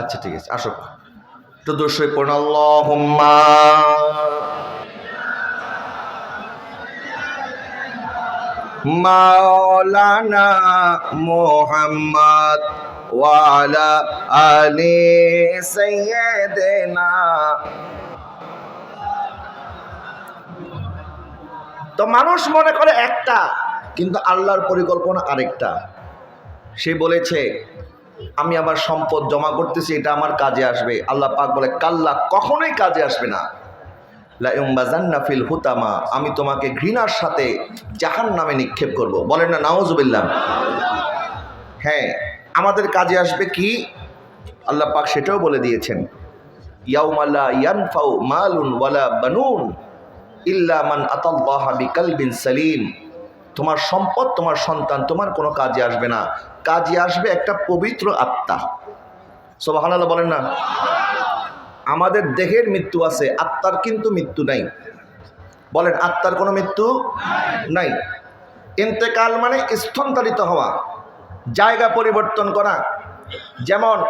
আচ্ছা ঠিক আছে, আসো। একটু দোষই পড়ুন আল্লাহুম্মা। মাওলানা মুহাম্মদ ওয়ালা আলি সাইয়্যিদিনা। তো মানুষ মনে করে একটা, কিন্তু আল্লাহর পরিকল্পনা আরেকটা। সে বলেছে আমি আমার সম্পদ জমা করতেছি, এটা আমার কাজে আসবে। আল্লাহ পাক বলে, কাল্লা কখনোই কাজে আসবে না। ফিল হুতামা, আমি তোমাকে ঘৃণার সাথে জাহান নামে নিক্ষেপ করব। বলেন না নাওজুবিল্লাহ হ্যাঁ আমাদের কাজে আসবে কি? আল্লাহ পাক সেটাও বলে দিয়েছেন ইয়াউমাল্লা ইয়ানফাউ মালুন ওয়ালা বানুন ইল্লা মান আতাল্লাহ বিকালবিন সালিম। তোমার সম্পদ, তোমার সন্তান, তোমার কোনো কাজে আসবে না। কাজে আসবে একটা পবিত্র আত্মা। সোবাহানাল্লাহ বলেন না? আমাদের দেহের মৃত্যু আছে, আত্মার কিন্তু মৃত্যু নাই। বলেন, আত্মার কোনো মৃত্যু নাই। ইন্তেকাল মানে স্থলান্তরিত হওয়া, জায়গা পরিবর্তন করা। যেমন,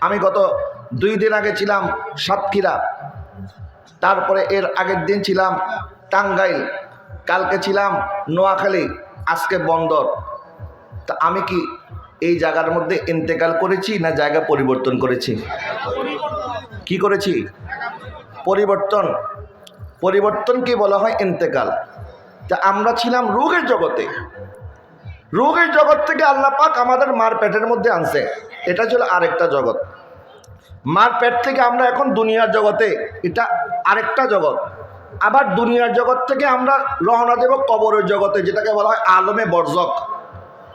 আমি গত দুই দিন আগে ছিলাম সাতক্ষীরা, তারপরে এর আগের দিন ছিলাম টাঙ্গাইল। কালকে ছিলাম নোয়াখালী, আজকে বন্দর। তা আমি কি এই জায়গার মধ্যে ইন্তেকাল করেছি না জায়গা পরিবর্তন করেছি? কি করেছি? পরিবর্তন। পরিবর্তন কি বলা হয়? ইন্তেকাল। তা আমরা ছিলাম রোগের জগতে। রোগের জগৎ থেকে আল্লাহ পাক আমাদের মার পেটের মধ্যে আনছে। এটা ছিল আরেকটা জগৎ। মার পেট থেকে আমরা এখন দুনিয়ার জগতে এটা আরেকটা জগৎ। আবার দুনিয়ার জগৎ থেকে আমরা রওনা দেব কবরের জগতে, যেটাকে বলা হয় আলমে বর্জক।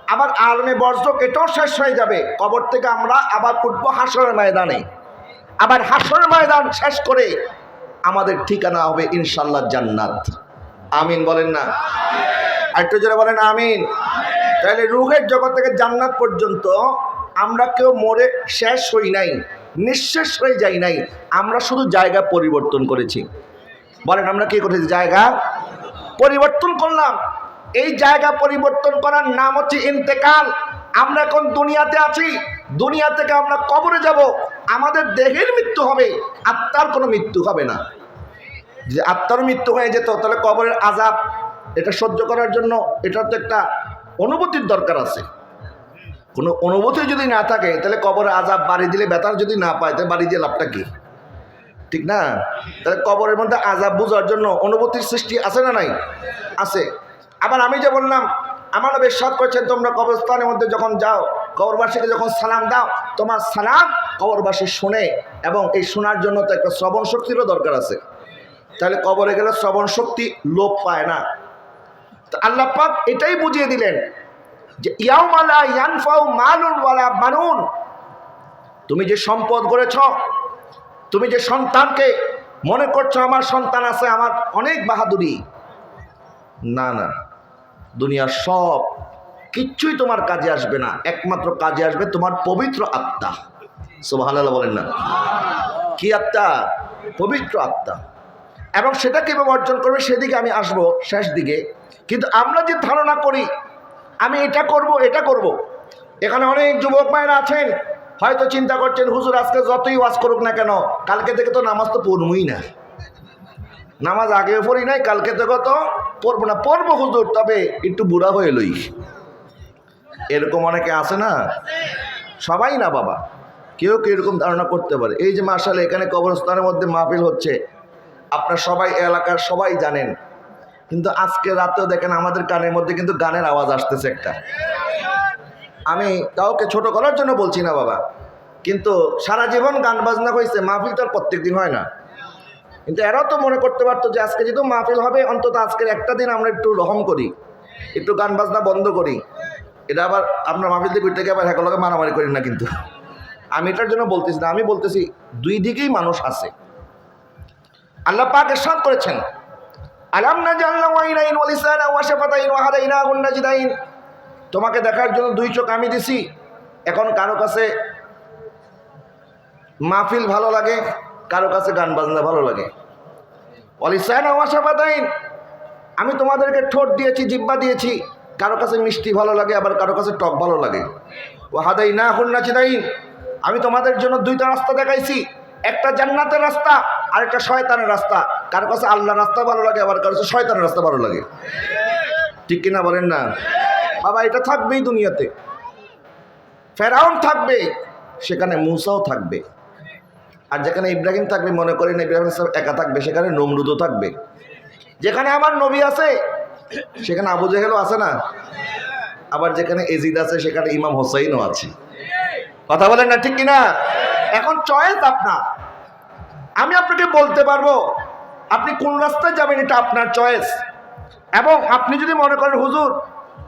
আবার আলমে বর্জক এটাও শেষ হয়ে যাবে। কবর থেকে আমরা আবার উঠবো হাসরের ময়দানে। আবার হাসরের ময়দান শেষ করে আমাদের ঠিকানা হবে ইনশাল্লাহ জান্নাত। আমিন বলেন না? আরেকটু জোরে বলেন আমিন। তাহলে রুহের জগৎ থেকে জান্নাত পর্যন্ত আমরা কেউ মরে শেষ হই নাই, নিঃশেষ হয়ে যাই নাই, আমরা শুধু জায়গা পরিবর্তন করেছি। বলেন, আমরা কি করেছি? জায়গা পরিবর্তন করলাম। এই জায়গা পরিবর্তন করার নাম হচ্ছে ইন্তেকাল। আমরা এখন দুনিয়াতে আছি। দুনিয়া থেকে আমরা কবরে যাব। আমাদের দেহের মৃত্যু হবে। আত্মার কোনো মৃত্যু হবে না। যে আত্মার মৃত্যু হয়ে যেত, তাহলে কবরের আজাব এটা সহ্য করার জন্য এটার তো একটা অনুভূতির দরকার আছে। কোনো অনুভূতি যদি না থাকে, তাহলে কবরে আজাব বাড়ি দিলে বেতার যদি না পায়, তাহলে বাড়ি দিয়ে লাভটা কি? ঠিক না? তাহলে কবরের মধ্যে আজাব বোঝার জন্য অনুভূতির সৃষ্টি আছে না নাই? আছে। আবার আমি যে বললাম, আমার বেশ সাত করছেন, তোমরা কবরস্থানের মধ্যে যখন যাও, কবরবাসীকে যখন সালাম দাও, তোমার সালাম কবরবাসী শুনে এবং এই শোনার জন্য তো একটা শ্রবণ শক্তিরও দরকার আছে। তাহলে কবরে গেলে শ্রবণ শক্তি লোপ পায় না। আল্লাহ পাক এটাই বুঝিয়ে দিলেন যে ইয়াউমালা ইয়ানফাউ মালুন ওয়ালা বানুন। তুমি যে সম্পদ গড়েছ তুমি যে সন্তানকে মনে করছ আমার সন্তান আছে, আমার অনেক বাহাদুরি। না না। দুনিয়ার সব কিচ্ছুই তোমার কাজে আসবে না, একমাত্র কাজে আসবে তোমার পবিত্র আত্মা। সোভাল্লাহ বলেন না। কি আত্মা? পবিত্র আত্মা। এবং সেটা কীভাবে অর্জন করবে সেদিকে আমি আসব শেষ দিকে। কিন্তু আমরা যে ধারণা করি, আমি এটা করব এটা করব। এখানে অনেক যুবক মায়েরা আছেন হয়তো চিন্তা করছেন, হুজুর, আজকে যতই ওয়াজ করুক না কেন, কালকে থেকে তো নামাজ তো পড়বই না। নামাজ আগেও পড়ি নাই, কালকে থেকে তো পড়ব না। পড়ব হুজুর, তবে একটু বুড়া হয়ে লই। এরকম অনেকে আছে না? সবাই না বাবা। কেউ কেউ এরকম ধারণা করতে পারে। এই যে মার্শাল এখানে কবরস্থানের মধ্যে মাহফিল হচ্ছে। আপনার সবাই, এলাকার সবাই জানেন। কিন্তু আজকে রাতেও দেখেন আমাদের কানের মধ্যে কিন্তু গানের আওয়াজ আসতেছে একটা। আমি কাউকে ছোট করার জন্য বলছি না বাবা। কিন্তু সারা জীবন গান বাজনা হয়েছে মাহফিল তো আর প্রত্যেক দিন হয় না। কিন্তু এরাও তো মনে করতে পারতো যে আজকে যেহেতু মাহফিল হবে, অন্তত আজকের একটা দিন আমরা একটু রহম করি, একটু গান বাজনা বন্ধ করি। এটা আবার আপনার মাহফিল থেকে উঠতে গিয়ে আবার একলগে মারামারি করি না কিন্তু। আমি এটার জন্য বলতেছি না, আমি বলতেছি দুই দিকেই মানুষ আছে। আল্লাহ পাক এরশাদ করেছেন। আলাম না জানলাম ওয়াইনাইন ওয়ালিসানা ওয়াশাফাতাইন ওয়াহাদাইনা গুন্নাজিদাইন তোমাকে দেখার জন্য দুই চোখ আমি দিছি। এখন কারও কাছে মাহফিল ভালো লাগে, কারও কাছে গান বাজনা ভালো লাগে। ওয়ালিসানা ওয়াশাফাতাইন আমি তোমাদেরকে ঠোঁট দিয়েছি জিব্বা দিয়েছি, কারও কাছে মিষ্টি ভালো লাগে, আবার কারও কাছে টক ভালো লাগে। ওয়াহাদাইনা গুন্নাজিদাইন আমি তোমাদের জন্য দুইটা রাস্তা দেখাইছি, একটা জান্নাতের রাস্তা, আর একটা শয়তানের রাস্তা। কারও কাছে আল্লাহ রাস্তা ভালো লাগে, আবার কারও কাছে শয়তানের রাস্তা ভালো লাগে। ঠিক কিনা বলেন না? বাবা, এটা থাকবেই দুনিয়াতে। ফেরাউন থাকবে, সেখানে মুসাও থাকবে। আর যেখানে ইব্রাহিম থাকবে, মনে করেন ইব্রাহিম একা থাকবে, সেখানে নমরুদও থাকবে। যেখানে আমার নবী আছে, সেখানে আবু জেহেলও আছে না? আবার যেখানে এজিদ আছে, সেখানে ইমাম হোসাইনও আছে। কথা বলেন না ঠিক কিনা? এখন চয়েস আপনার। আমি আপনাকে বলতে পারব, আপনি কোন রাস্তায় যাবেন এটা আপনার চয়েস এবং আপনি যদি মনে করেন, হুজুর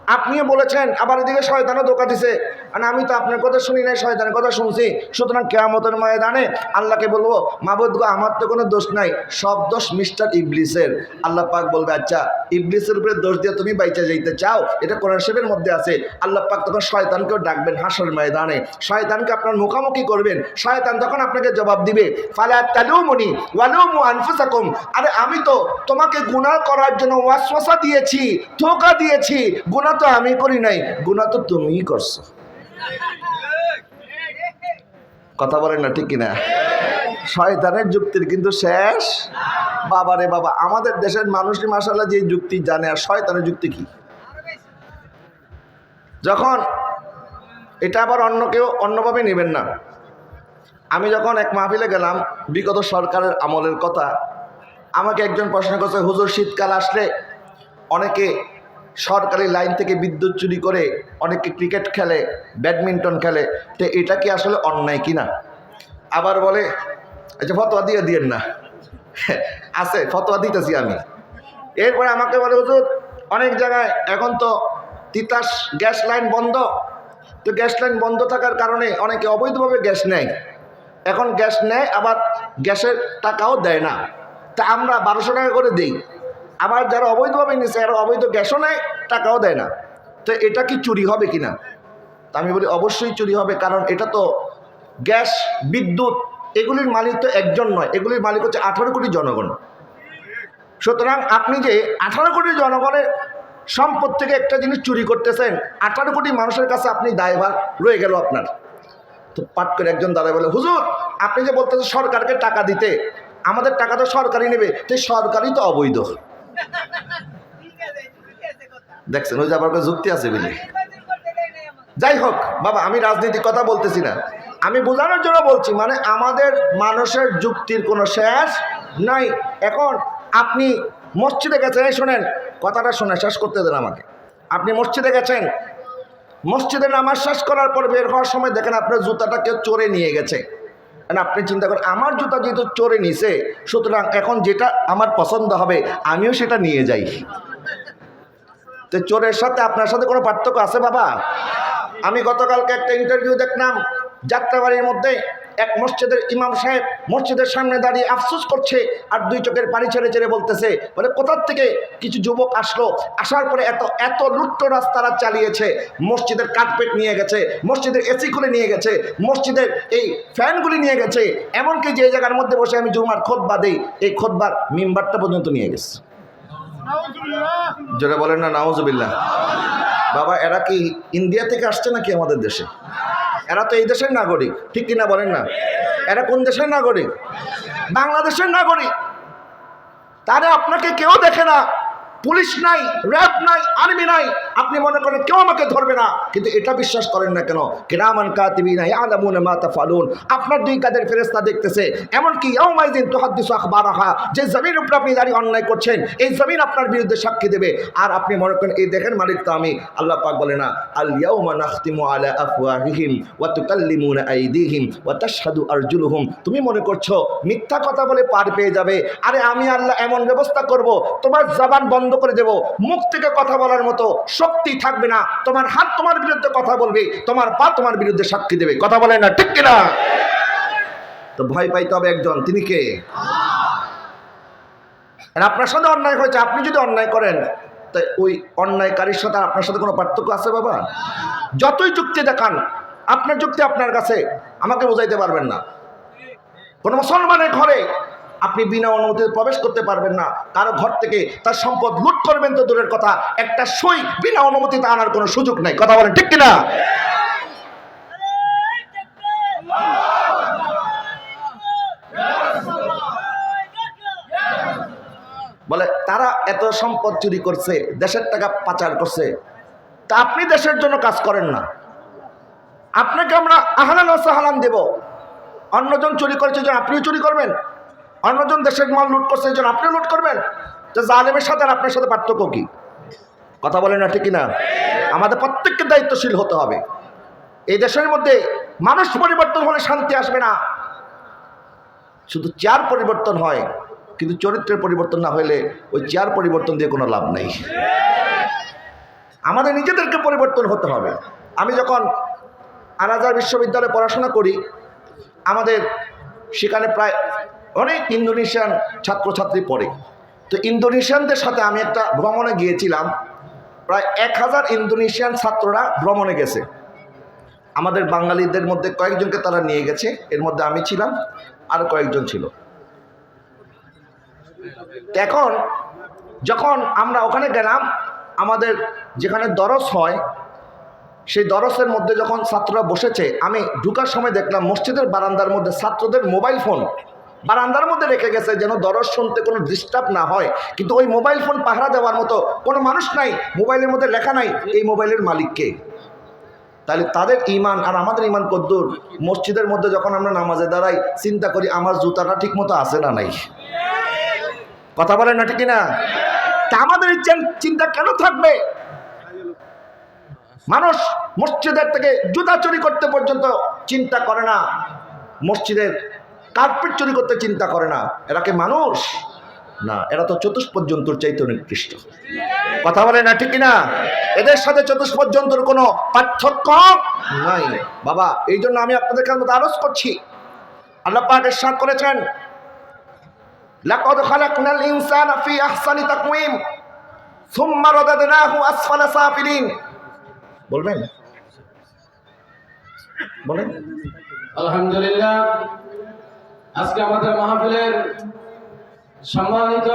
আপনিও বলেছেন, আবার এদিকে শয়তানও ধোকা দিছে। মানে আমি তো আপনার কথা শুনি নাই, শয়তানের কথা শুনছি। সুতরাং কেয়ামতের ময়দানে আল্লাহকে বলব, মাবুদ গো, আমার তো কোনো দোষ নাই। সব দোষ মিস্টার ইবলিসের। আল্লাহ পাক বলবে আচ্ছা ইবলিসের উপরে দোষ দিয়ে তুমি বাইচা যাইতে চাও? এটা কোরআন শরীফের মধ্যে আছে। আল্লাহ পাক তখন শয়তানকেও ডাকবেন হাসর ময়দানে। শয়তানকে আপনার মুখামুখি করবেন। শয়তান তখন আপনাকে জবাব দিবে, ফালা তালুমুনি ওয়ালুমু আনফুসাকুম। আরে আমি তো তোমাকে গুনাহ করার জন্য ওয়াসওয়াসা দিয়েছি, ধোকা দিয়েছি, গুনাহ তো আমি করি নাই, গুনাহ তো তুমিই করছ। কথা বলেন না, ঠিক কিনা? শয়তানের যুক্তির কিন্তু শেষ। বাবারে বাবা, আমাদের দেশের মানুষই মাসাল্লাহ যে যুক্তি জানে, আর শয়তানের যুক্তি কি? যখন এটা আবার অন্য কেউ অন্যভাবে নেবেন না। আমি যখন এক মাহফিলে গেলাম, বিগত সরকারের আমলের কথা, আমাকে একজন প্রশ্ন করছে, হুজুর, শীতকাল আসলে অনেকে সরকারি লাইন থেকে বিদ্যুৎ চুরি করে অনেকে ক্রিকেট খেলে, ব্যাডমিন্টন খেলে, তো এটা কি আসলে অন্যায় কিনা আবার বলে আচ্ছা ফতোয়া দিয়ে দিয়েন না। আছে, ফতোয়া দিতেছি আমি। এরপরে আমাকে বলে, হুজুর, অনেক জায়গায় এখন তো তিতাস গ্যাস লাইন বন্ধ। তো গ্যাস লাইন বন্ধ থাকার কারণে অনেকে অবৈধভাবে গ্যাস নেয়। এখন গ্যাস নেয়, আবার গ্যাসের টাকাও দেয় না। তা আমরা বারোশো টাকা করে দিই। আবার যারা অবৈধভাবে নিচ্ছে এরা অবৈধ গ্যাসও নেয়, টাকাও দেয় না। তো এটা কি চুরি হবে কি না তা আমি বলি, অবশ্যই চুরি হবে, কারণ এটা তো গ্যাস, বিদ্যুৎ, এগুলির মালিক তো একজন নয়। এগুলির মালিক হচ্ছে আঠারো কোটি জনগণ। সুতরাং আপনি যে আঠারো কোটি জনগণের সম্পদ থেকে একটা জিনিস চুরি করতেছেন, আঠারো কোটি মানুষের কাছে আপনি দায়ভার রয়ে গেল আপনার। তো পাট করে একজন দাদা বলে, হুজুর, আপনি যে বলতেছেন সরকারকে টাকা দিতে, আমাদের টাকা তো সরকারই নেবে, তো সরকারই তো অবৈধ। দেখছেন, ওই যে আবার যুক্তি আছে বলে যাই হোক, বাবা, আমি রাজনীতির কথা বলতেছি না। আমি বোঝানোর জন্য বলছি মানে আমাদের মানুষের যুক্তির কোনো শেষ নাই। এখন আপনি মসজিদে গেছেন, এই শোনেন, কথাটা শুনে শেষ করতে দেন আমাকে। আপনি মসজিদে গেছেন, মসজিদে নামাজ শেষ করার পর বের হওয়ার সময় দেখেন আপনার জুতাটা কেউ চোরে নিয়ে গেছে। And আপনি চিন্তা করেন, আমার জুতা যেহেতু চোরে নিছে, সুতরাং এখন যেটা আমার পছন্দ হবে, আমিও সেটা নিয়ে যাই। তো চোরের সাথে আপনার সাথে কোনো পার্থক্য আছে, বাবা? আমি গতকালকে একটা ইন্টারভিউ দেখলাম, যাত্রাবাড়ির মধ্যে এক মসজিদের ইমাম সাহেব মসজিদের সামনে দাঁড়িয়ে আফসোস করছে আর দুই চোখের পানি ছেড়ে ছেড়ে বলতেছে, বলে কোথার থেকে কিছু যুবক আসলো? আসার পরে এত এত লুট্টরাজ তারা চালিয়েছে, মসজিদের কার্পেট নিয়ে গেছে, মসজিদের এসি খুলে নিয়ে গেছে, মসজিদের এই ফ্যানগুলি নিয়ে গেছে, এমনকি যে জায়গার মধ্যে বসে আমি জুমার খোদবা দিই, এই খোদবার মিম্বারটা পর্যন্ত নিয়ে গেছে। যেটা বলেন না, নাউজুবিল্লাহ। বাবা, এরা কি ইন্ডিয়া থেকে আসছে নাকি আমাদের দেশে? এরা তো এই দেশের নাগরিক, ঠিক কিনা বলেন না? এরা কোন দেশের নাগরিক? বাংলাদেশের নাগরিক। তারা আপনাকে কেউ দেখে না পুলিশ নাই, র্যাব নাই, আর্মি নাই। আপনি মনে করেন কেউ আমাকে ধরবে না। কিন্তু এটা বিশ্বাস করেন না কেন? কিরামান কাতিবি নাই আলামুন মাতা ফালুন আপনার দুই কাদের ফেরেস্তা দেখতেছে। এমনকি ইয়াউমাইদিন তুহাদ্দিস আখবারাহা। যে জমির উপর আপনি দাঁড়িয়ে অন্যায় করছেন, এই জমিন আপনার বিরুদ্ধে সাক্ষী দেবে। আর আপনি মনে করেন, এই দেখেন মালিক তো আমি। আল্লাহ পাক বলে না, আল ইয়াউমা নাখতিমু আলা আফওয়াহিহিম ওয়া তুকাল্লিমুনা আইদিহিম ওয়া তাশহাদু আরজুলুহুম। তুমি মনে করছ, মিথ্যা কথা বলে পার পেয়ে যাবে। আরে আমি আল্লাহ এমন ব্যবস্থা করব, তোমার জবান বন্ধ করে দেব। মুখ থেকে কথা বলার মতো শক্তি থাকবে না। তোমার হাত তোমার বিরুদ্ধে কথা বলবে, তোমার পা তোমার বিরুদ্ধে সাক্ষী দেবে। কথা বলে না, ঠিক কিনা? তো ভয় পাইতে হবে একজন, তিনি কে? আপনার সাথে অন্যায় হয়েছে, আপনি যদি অন্যায় করেন, তাই ওই অন্যায়কারীর সাথে আপনার সাথে কোনো পার্থক্য আছে বাবা? যতই যুক্তি দেখান, আপনার যুক্তি আপনার কাছে, আমাকে বোঝাইতে পারবেন না। কোনো মুসলমানের ঘরে আপনি বিনা অনুমতিতে প্রবেশ করতে পারবেন না। কারও ঘর থেকে তার সম্পদ লুট করবেন তো দূরের কথা। একটা সই বিনা অনুমতিতে আনার কোনো সুযোগ নাই। কথা বলেন, ঠিক কিনা? বলে, তারা এত সম্পদ চুরি করছে, দেশের টাকা পাচার করছে। তা আপনি দেশের জন্য কাজ করেন না। আপনাকে আমরা আহালান ও সাহালান দেব। অন্যজন চুরি করেছে আপনিও চুরি করবেন। অন্যজন দেশের মাল লুট করছে যেন আপনিও লুট করবেন? তো জালেমের সাথে আর আপনার সাথে পার্থক্য কি? কথা বলেন না ঠিক না আমাদের প্রত্যেককে দায়িত্বশীল হতে হবে। এই দেশের মধ্যে মানুষ পরিবর্তন হলে শান্তি আসবে না। শুধু চেয়ার পরিবর্তন হয়, কিন্তু চরিত্রের পরিবর্তন না হলে ওই চেয়ার পরিবর্তন দিয়ে কোনো লাভ নেই। আমাদের নিজেদেরকে পরিবর্তন হতে হবে। আমি যখন আনাজার বিশ্ববিদ্যালয়ে পড়াশোনা করি, আমাদের সেখানে প্রায় অনেক ইন্দোনেশিয়ান ছাত্রছাত্রী পড়ে। তো ইন্দোনেশিয়ানদের সাথে আমি একটা ভ্রমণে গিয়েছিলাম। প্রায় এক হাজার ইন্দোনেশিয়ান ছাত্ররা ভ্রমণে গেছে। আমাদের বাঙালিদের মধ্যে কয়েকজনকে তারা নিয়ে গেছে। এর মধ্যে আমি ছিলাম, আর কয়েকজন ছিল। এখন যখন আমরা ওখানে গেলাম, আমাদের যেখানে দরস হয়, সেই দরসের মধ্যে যখন ছাত্ররা বসেছে, আমি ঢুকার সময় দেখলাম মসজিদের বারান্দার মধ্যে ছাত্রদের মোবাইল ফোন বারান্দার মধ্যে রেখে গেছে যেন দরস শুনতে কোনো ডিস্টার্ব না হয়। কিন্তু ওই মোবাইল ফোন পাহারা দেওয়ার মতো কোনো মানুষ নাই। মোবাইলের মধ্যে লেখা নাই, এই মোবাইলের মালিককে তাহলে তাদের ইমান আর আমাদের ইমান কদ্দুর মসজিদের মধ্যে যখন আমরা নামাজে দাঁড়াই, চিন্তা করি আমার জুতাটা ঠিক মতো আছে না নাই। কথা বলেন না ঠিক না তা আমাদের চিন্তা কেন থাকবে? মানুষ মসজিদের থেকে জুতা চুরি করতে পর্যন্ত চিন্তা করে না। মসজিদের কার্পেট চুরি করতে চিন্তা করে না? এরা কি মানুষ? না, এরা তো চতুষ্পদ জন্তুর চাইতে নিকৃষ্ট। কথা বলে না, ঠিক না এদের সাথে চতুষ্পদ জন্তুর কোনো পার্থক্য নাই। বাবা, এই জন্য আমি আপনাদের কাছে আরজ করছি। আল্লাহ পাক ইরশাদ করেছেন বলবেন? বলেন। আলহামদুলিল্লাহ। আজকে আমাদের মাহফিলের সম্মানিত